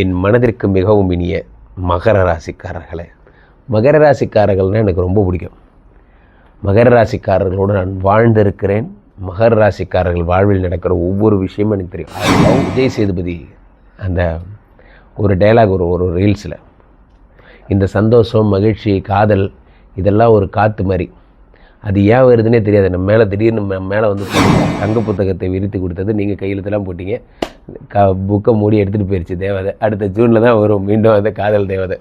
என் மனதிற்கு மிகவும் இனிய மகர ராசிக்காரர்களே. மகர ராசிக்காரர்கள்னால் எனக்கு ரொம்ப பிடிக்கும். மகர ராசிக்காரர்களோடு நான் வாழ்ந்திருக்கிறேன். மகர ராசிக்காரர்கள் வாழ்வில் நடக்கிற ஒவ்வொரு விஷயமும் எனக்கு தெரியும். I விஜய் சேதுபதி அந்த ஒரு டைலாக் ஒரு ஒரு ரீல்ஸில் இந்த சந்தோஷம் மகிழ்ச்சி காதல் இதெல்லாம் ஒரு காற்று மாதிரி. அது ஏன் வருதுன்னே தெரியாது. நம்ம மேலே திடீர்னு மேலே வந்து தங்க புத்தகத்தை விரித்து கொடுத்தது நீங்கள் கையெழுத்தெல்லாம் போட்டிங்க. க புக்கை மூடி எடுத்துகிட்டு போயிடுச்சு தேவதை. அடுத்த ஜூனில் தான் வரும். மீண்டும் அந்த காதல் தேவதை.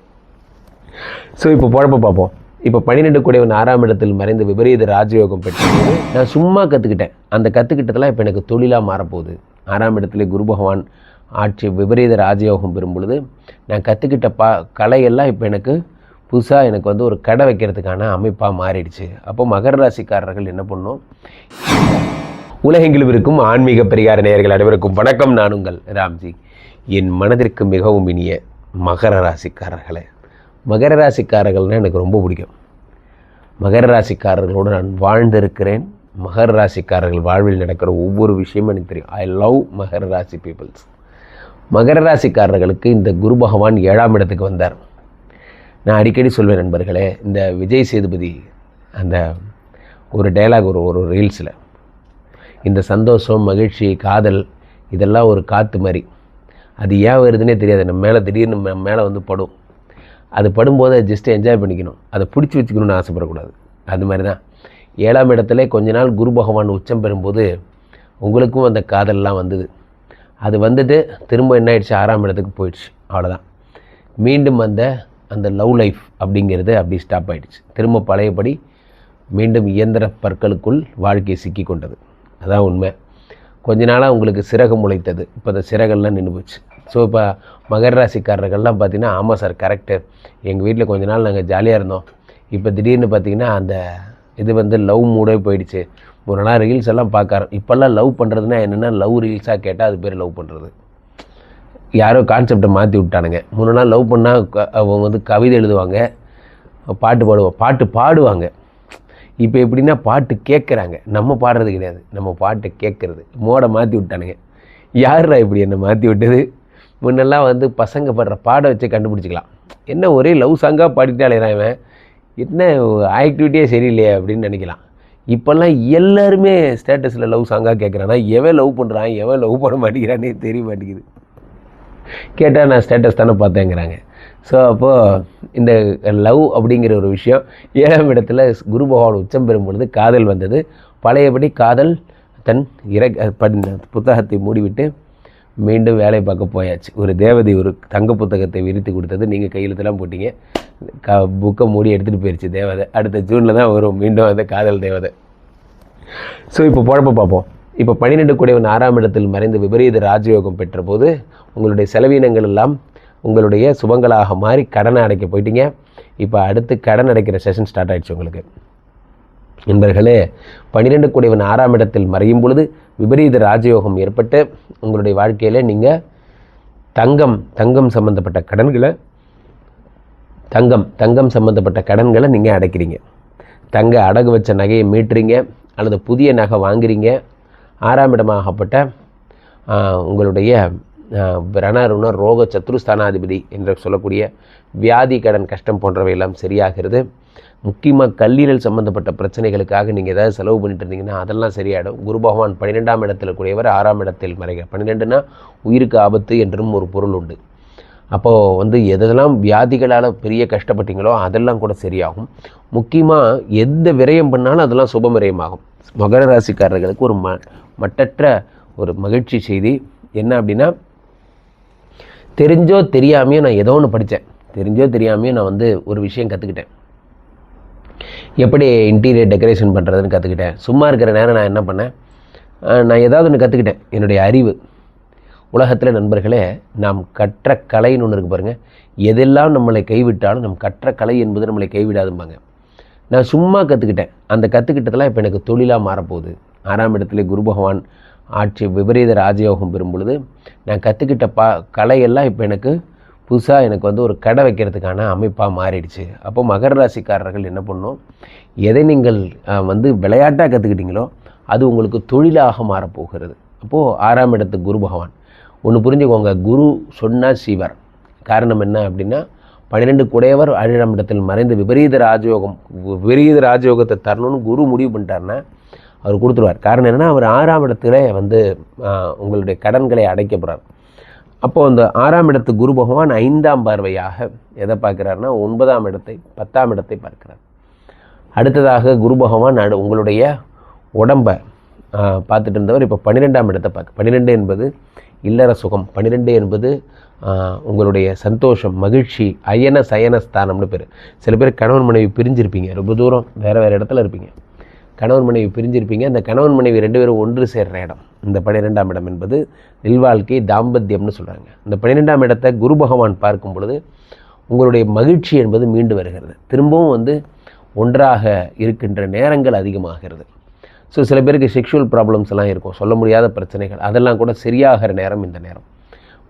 ஸோ இப்போ குழப்ப பார்ப்போம். இப்போ பன்னிரெண்டு கூடையவன் ஆறாம் இடத்தில் மறைந்து விபரீத ராஜயோகம் பெற்றது. நான் சும்மா கற்றுக்கிட்டேன் அந்த கற்றுக்கிட்டதெல்லாம் இப்போ எனக்கு தொழிலாக மாறப்போகுது. ஆறாம் இடத்துல குரு பகவான் ஆட்சி விபரீத ராஜயோகம் பெறும் பொழுது நான் கற்றுக்கிட்ட பா கலையெல்லாம் இப்போ எனக்கு புதுசாக எனக்கு வந்து ஒரு கடை வைக்கிறதுக்கான அமைப்பாக மாறிடுச்சு. அப்போ மகர ராசிக்காரர்கள் என்ன பண்ணும் உலகெங்கிலும் இருக்கும் ஆன்மீக பரிகார நேயர்கள் அனைவருக்கும் வணக்கம். நான் உங்கள் ராம்ஜி. என் மனதிற்கு மிகவும் இனிய மகர ராசிக்காரர்களே. மகர ராசிக்காரர்கள்னால் எனக்கு ரொம்ப பிடிக்கும். மகர ராசிக்காரர்களோடு நான் வாழ்ந்திருக்கிறேன். மகர ராசிக்காரர்கள் வாழ்வில் நடக்கிற ஒவ்வொரு விஷயமும் எனக்கு தெரியும். ஐ லவ் மகர ராசி பீப்புள்ஸ் மகர ராசிக்காரர்களுக்கு இந்த குரு பகவான் ஏழாம் இடத்துக்கு வந்தார். நான் அடிக்கடி சொல்வேன் நண்பர்களே இந்த விஜய் சேதுபதி அந்த ஒரு டைலாக் ஒரு ஒரு ரீல்ஸில் இந்த சந்தோஷம் மகிழ்ச்சி காதல் இதெல்லாம் ஒரு காற்று மாதிரி. அது ஏன் வருதுன்னே தெரியாது. நம்ம மேலே திடீர்னு நம்ம மேலே வந்து படும். அது படும்போது அதை ஜஸ்ட்டு என்ஜாய் பண்ணிக்கணும். அதை பிடிச்சி வச்சுக்கணும்னு ஆசைப்படக்கூடாது. அது மாதிரி தான். ஏழாம் இடத்துல கொஞ்ச நாள் குரு பகவான் உச்சம் பெறும்போது உங்களுக்கும் அந்த காதல்லாம் வந்தது. அது வந்துட்டு திரும்ப என்ன ஆயிடுச்சு? ஆறாம் இடத்துக்கு போயிடுச்சு. அவ்வளோதான் மீண்டும் அந்த அந்த லவ் லைஃப் அப்படிங்கிறது அப்படி ஸ்டாப் ஆகிடுச்சு திரும்ப பழையபடி மீண்டும் இயந்திர பற்களுக்குள் வாழ்க்கையை சிக்கி கொண்டது அதான் உண்மை. கொஞ்ச நாளாக உங்களுக்கு சிறகு முளைத்தது. இப்போ அந்த சிறகெல்லாம் நின்று போச்சு ஸோ இப்போ மகர ராசிக்காரர்கள்லாம் பார்த்தீங்கன்னா ஆமாம் சார் கரெக்டு எங்கள் வீட்டில் கொஞ்ச நாள் நாங்கள் ஜாலியாக இருந்தோம். இப்போ திடீர்னு பார்த்தீங்கன்னா அந்த இது வந்து லவ் மூடே போயிடுச்சு. ஒரு நாள் ரீல்ஸ் எல்லாம் பார்க்க இப்போல்லாம் லவ் பண்ணுறதுனா என்னென்னா லவ் ரீல்ஸாக கேட்டால் அது பேர் லவ் பண்ணுறது யாரோ கான்செப்டை மாற்றி விட்டானுங்க. மூணு நாள் லவ் பண்ணால் அவங்க வந்து கவிதை எழுதுவாங்க. பாட்டு பாடுவாங்க பாட்டு பாடுவாங்க. இப்போ எப்படின்னா பாட்டு கேட்குறாங்க. நம்ம பாடுறது கிடையாது. நம்ம பாட்டை கேட்குறது. மோடை மாற்றி விட்டானுங்க. யாருடா இப்படி என்னை மாற்றி விட்டது? முன்னெல்லாம் வந்து பசங்க பாடுற பாட வச்சு கண்டுபிடிச்சிக்கலாம். என்ன ஒரே லவ் சாங்காக பாடிட்டாலே இவன். என்ன ஆக்டிவிட்டியே சரியில்லையே அப்படின்னு நினைக்கலாம். இப்போல்லாம் எல்லாருமே ஸ்டேட்டஸில் லவ் சாங்காக கேட்குறான்னா எவன் லவ் பண்ணுறான் எவன் லவ் பண்ண மாட்டேங்கிறானே தெரிய மாட்டேங்குது. கேட்டால் நான் ஸ்டேட்டஸ் தானே பார்த்தேங்கிறாங்க. ஸோ அப்போது இந்த லவ் அப்படிங்கிற ஒரு விஷயம் ஏழாம் இடத்துல குரு பகவான் உச்சம் பெறும் பொழுது காதல் வந்தது. பழையபடி காதல் தன் இற புத்தகத்தை மூடிவிட்டு மீண்டும் வேலை பார்க்க போயாச்சு. ஒரு தேவதை ஒரு தங்க புத்தகத்தை விரித்து கொடுத்தது. நீங்கள் கையெழுத்தெல்லாம் போட்டீங்க. க புக்கை மூடி எடுத்துகிட்டு போயிடுச்சு தேவதை. அடுத்த ஜூனில் தான் வரும் மீண்டும் அந்த காதல் தேவதை. ஸோ இப்போ குழப்ப பார்ப்போம். இப்போ பன்னிரெண்டு கூடியவன் ஆறாம் இடத்தில் மறைந்து விபரீத ராஜயோகம் பெற்ற போது உங்களுடைய செலவீனங்கள் எல்லாம் உங்களுடைய சுபங்களாக மாறி கடனை அடைக்க போயிட்டீங்க. இப்போ அடுத்து கடன் அடைக்கிற செஷன் ஸ்டார்ட் ஆகிடுச்சு உங்களுக்கு. நண்பர்களே பன்னிரெண்டு கூடையவன் ஆறாம் இடத்தில் மறையும் பொழுது விபரீத ராஜயோகம் ஏற்பட்டு உங்களுடைய வாழ்க்கையில் நீங்கள் தங்கம் தங்கம் சம்மந்தப்பட்ட கடன்களை தங்கம் தங்கம் சம்மந்தப்பட்ட கடன்களை நீங்கள் அடைக்கிறீங்க. தங்க அடகு வச்ச நகையை மீட்டுறீங்க அல்லது புதிய நகை வாங்குறீங்க. ஆறாம் இடமாகப்பட்ட உங்களுடைய ரணருண ரோக சத்ருஸ்தானாதிபதி என்று சொல்லக்கூடிய வியாதி கடன் கஷ்டம் போன்றவையெல்லாம் சரியாகிறது. முக்கியமாக கல்லீரல் சம்மந்தப்பட்ட பிரச்சனைகளுக்காக நீங்கள் ஏதாவது செலவு பண்ணிட்டு இருந்தீங்கன்னா அதெல்லாம் சரியாயிடும். குரு பகவான் பன்னிரெண்டாம் இடத்தில் கூடியவர் ஆறாம் இடத்தில் மறைக பன்னிரெண்டுனா உயிருக்கு ஆபத்து என்றும் ஒரு பொருள் உண்டு. அப்போது வந்து எதெல்லாம் வியாதிகளால் பெரிய கஷ்டப்பட்டீங்களோ அதெல்லாம் கூட சரியாகும். முக்கியமாக எந்த விரயம் பண்ணாலும் அதெல்லாம் சுப விரயமாகும். மகர ராசிக்காரர்களுக்கு ஒரு ம மட்டற்ற ஒரு மகிழ்ச்சி செய்தி. என்ன அப்படின்னா தெரிஞ்சோ தெரியாமையோ நான் ஏதோ ஒன்று படித்தேன் தெரிஞ்சோ தெரியாமையோ நான் வந்து ஒரு விஷயம் கற்றுக்கிட்டேன் எப்படி இன்டீரியர் டெக்கரேஷன் பண்ணுறதுன்னு கற்றுக்கிட்டேன் சும்மா இருக்கிற நேரம் நான் என்ன பண்ணேன்? நான் ஏதாவது ஒன்று கற்றுக்கிட்டேன் என்னுடைய அறிவு. உலகத்தில் நண்பர்களே நாம் கற்ற கலைன்னு ஒன்று இருக்குது பாருங்கள் எதெல்லாம் நம்மளை கைவிட்டாலும் நம் கற்ற கலை என்பது நம்மளை கைவிடாதும்பாங்க. நான் சும்மா கற்றுக்கிட்டேன் அந்த கற்றுக்கிட்டதெல்லாம் இப்போ எனக்கு தொழிலாக மாறப்போகுது. ஆறாம் இடத்துல குரு பகவான் ஆட்சி விபரீத ராஜயோகம் பெறும் பொழுது நான் கற்றுக்கிட்ட பா கலையெல்லாம் இப்போ எனக்கு புதுசாக எனக்கு வந்து ஒரு கடை வைக்கிறதுக்கான அமைப்பாக மாறிடுச்சு. அப்போ மகர ராசிக்காரர்கள் என்ன பண்ணும்? எதை நீங்கள் வந்து விளையாட்டாக கற்றுக்கிட்டீங்களோ அது உங்களுக்கு தொழிலாக மாறப்போகிறது அப்போது ஆறாம் இடத்து குரு பகவான். ஒன்று புரிஞ்சுக்கோங்க குரு சொன்னால் சிவர். காரணம் என்ன அப்படின்னா பன்னிரெண்டு குடையவர் ஏழாம் இடத்தில் மறைந்து விபரீத ராஜயோகம் விபரீத ராஜயோகத்தை தரணும்னு குரு முடிவு பண்ணிட்டாருன்னா அவர் கொடுத்துருவார். காரணம் என்னென்னா அவர் ஆறாம் இடத்துல வந்து உங்களுடைய கடன்களை அடைக்க போகிறார் அப்போது அந்த ஆறாம் இடத்து குரு பகவான் ஐந்தாம் பார்வையாக எதை பார்க்குறாருன்னா ஒன்பதாம் இடத்தை பத்தாம் இடத்தை பார்க்கிறார். அடுத்ததாக குரு பகவான் அடு உங்களுடைய உடம்பை பார்த்துட்டு இருந்தவர் இப்போ பன்னிரெண்டாம் இடத்தை பார்க்க பன்னிரெண்டு என்பது இல்லற சுகம் பன்னிரெண்டு என்பது உங்களுடைய சந்தோஷம் மகிழ்ச்சி அயன சயன ஸ்தானம்னு பேர். சில பேர் கணவன் மனைவி பிரிஞ்சிருப்பீங்க ரொம்ப தூரம் வேறு வேறு இடத்துல இருப்பீங்க. கணவன் மனைவி பிரிஞ்சிருப்பீங்க. அந்த கணவன் மனைவி ரெண்டு பேரும் ஒன்று சேர்ற இடம். இந்த பன்னிரெண்டாம் இடம் என்பது நில்வாழ்க்கை தாம்பத்தியம்னு சொல்கிறாங்க இந்த பன்னிரெண்டாம் இடத்தை குரு பகவான் பார்க்கும் பொழுது உங்களுடைய மகிழ்ச்சி என்பது மீண்டு வருகிறது. திரும்பவும் வந்து ஒன்றாக இருக்கின்ற நேரங்கள் அதிகமாகிறது. ஸோ சில பேருக்கு செக்ஷுவல் ப்ராப்ளம்ஸ் எல்லாம் இருக்கும். சொல்ல முடியாத பிரச்சனைகள். அதெல்லாம் கூட சரியாகிற நேரம் இந்த நேரம்.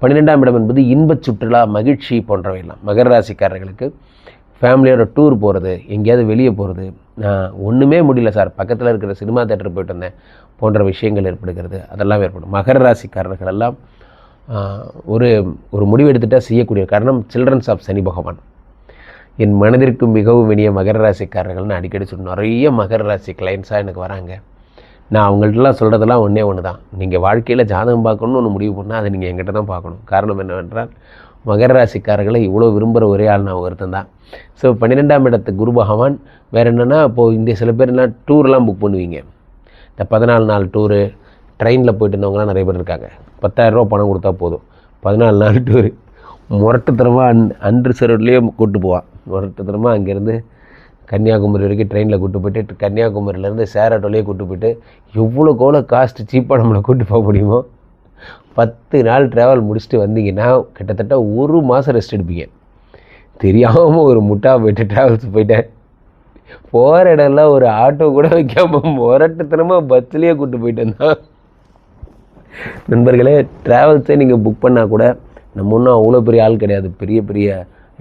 பன்னிரெண்டாம் இடம் என்பது இன்பச் சுற்றுலா மகிழ்ச்சி போன்றவையெல்லாம். மகர ராசிக்காரர்களுக்கு ஃபேமிலியோட டூர் போகிறது எங்கேயாவது வெளியே போகிறது நான் ஒன்றுமே முடியல சார். பக்கத்தில் இருக்கிற சினிமா தேட்டர் போயிட்டு வந்தேன். போன்ற விஷயங்கள் ஏற்படுகிறது. அதெல்லாம் ஏற்படும். மகர ராசிக்காரர்கள் எல்லாம் ஒரு ஒரு முடிவு எடுத்துட்டால் செய்யக்கூடிய காரணம் சில்ட்ரன்ஸ் ஆஃப் சனி பகவான். என் மனதிற்கு மிகவும் இனிய மகர ராசிக்காரர்கள்னு அடிக்கடி சொல்லணும் நிறைய மகர ராசி கிளைண்ட்ஸாக எனக்கு வராங்க. நான் அவங்கள்ட்டலாம் சொல்கிறதெல்லாம் ஒன்றே ஒன்று தான் நீங்கள் வாழ்க்கையில் ஜாதகம் பார்க்கணும்னு ஒன்று முடிவு பண்ணால் அதை நீங்கள் எங்கிட்ட தான் பார்க்கணும். காரணம் என்னவென்றால் மகர ராசிக்காரர்களை இவ்வளோ விரும்புகிற ஒரே ஆள் நான் ஒருத்தன் தான். ஸோ பன்னிரெண்டாம் இடத்து குரு பகவான் வேறு என்னென்னா இப்போது இந்த சில பேர்லாம் டூர்லாம் புக் பண்ணுவீங்க. இந்த பதினாலு நாள் டூரு ட்ரெயினில் போயிட்டு இருந்தவங்களாம் நிறைய பேர் இருக்காங்க. பத்தாயிரரூபா பணம் கொடுத்தா போதும். பதினாலு நாள் டூரு முரட்டுத்தரமாக அன் அன்று சரோட்லேயே கூப்பிட்டு போவான் முரட்டுத்தரமாக அங்கேருந்து கன்னியாகுமரி வரைக்கும் ட்ரெயினில் கூட்டு போயிட்டு கன்னியாகுமரியிலேருந்து சேராட்டோலேயே கூட்டு போயிட்டு எவ்வளோக்கு எவ்வளோ காஸ்ட் சீப்பாக நம்மளை கூட்டு போக முடியுமோ? பத்து நாள் ட்ராவல் முடிச்சுட்டு வந்தீங்கன்னா கிட்டத்தட்ட ஒரு மாதம் ரெஸ்ட் எடுப்பீங்க. தெரியாமல் ஒரு முட்டா போயிட்டு ட்ராவல்ஸ் போயிட்டேன். போகிற இடம்லாம் ஒரு ஆட்டோ கூட வைக்காமல் முரட்டுத்தனமாக பஸ்லேயே கூட்டு போயிட்டேன் வந்தான் நண்பர்களே ட்ராவல்ஸே நீங்கள் புக் பண்ணால் கூட நம்ம ஒன்றும் அவ்வளோ பெரிய ஆள் கிடையாது. பெரிய பெரிய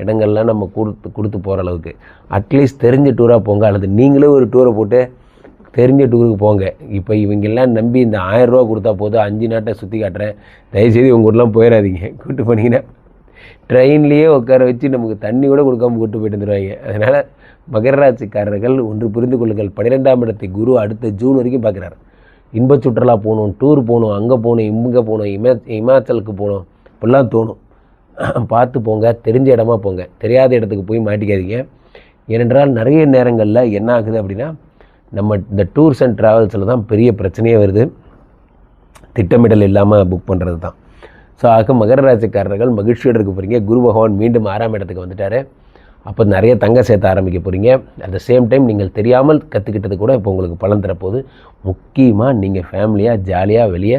இடங்கள்லாம் நம்ம கொடுத்து கொடுத்து போகிற அளவுக்கு. அட்லீஸ்ட் தெரிஞ்ச டூராக போங்க. அல்லது நீங்களே ஒரு டூரை போட்டு தெரிஞ்ச டூருக்கு போங்க. இப்போ இவங்கெல்லாம் நம்பி இந்த ஆயிரம் கொடுத்தா போதும். அஞ்சு நாட்டை சுற்றி காட்டுறேன். தயவுசெய்து உங்கள் ஊர்லாம் போயிடாதீங்க. கூட்டு போனீங்கன்னா ட்ரெயின்லேயே உட்கார வச்சு நமக்கு தண்ணி கூட கொடுக்காம கூட்டு போயிட்டு வந்துடுவாங்க அதனால் மகராட்சிக்காரர்கள் ஒன்று புரிந்து கொள்ளுங்கள். பன்னிரெண்டாம் இடத்தை குரு அடுத்த ஜூன் வரைக்கும் பார்க்குறாரு. இன்ப சுற்றுலா போகணும் டூர் போகணும் அங்கே போகணும் இங்கே போகணும் இமா இமாச்சலுக்கு போகணும். இப்படிலாம் தோணும். பார்த்து போங்க தெரிஞ்ச இடமா போங்க. தெரியாத இடத்துக்கு போய் மாட்டிக்காதீங்க. ஏனென்றால் நிறைய நேரங்களில் என்ன ஆகுது அப்படின்னா நம்ம இந்த டூர்ஸ் அண்ட் ட்ராவல்ஸில் தான் பெரிய பிரச்சனையே வருது. திட்டமிடல் இல்லாமல் புக் பண்ணுறது தான். ஸோ ஆக மகர ராசிக்காரர்கள் மகிழ்ச்சியோடு இருக்க போகிறீங்க குரு பகவான் மீண்டும் ஆறாம் இடத்துக்கு வந்துட்டார். அப்போ நிறைய தங்க சேர்த்த ஆரம்பிக்க போகிறீங்க அட் த சேம் டைம் நீங்கள் தெரியாமல் கற்றுக்கிட்டது கூட இப்போ உங்களுக்கு பலன் தரப்போகுது. முக்கியமாக நீங்கள் ஃபேமிலியாக ஜாலியாக வெளியே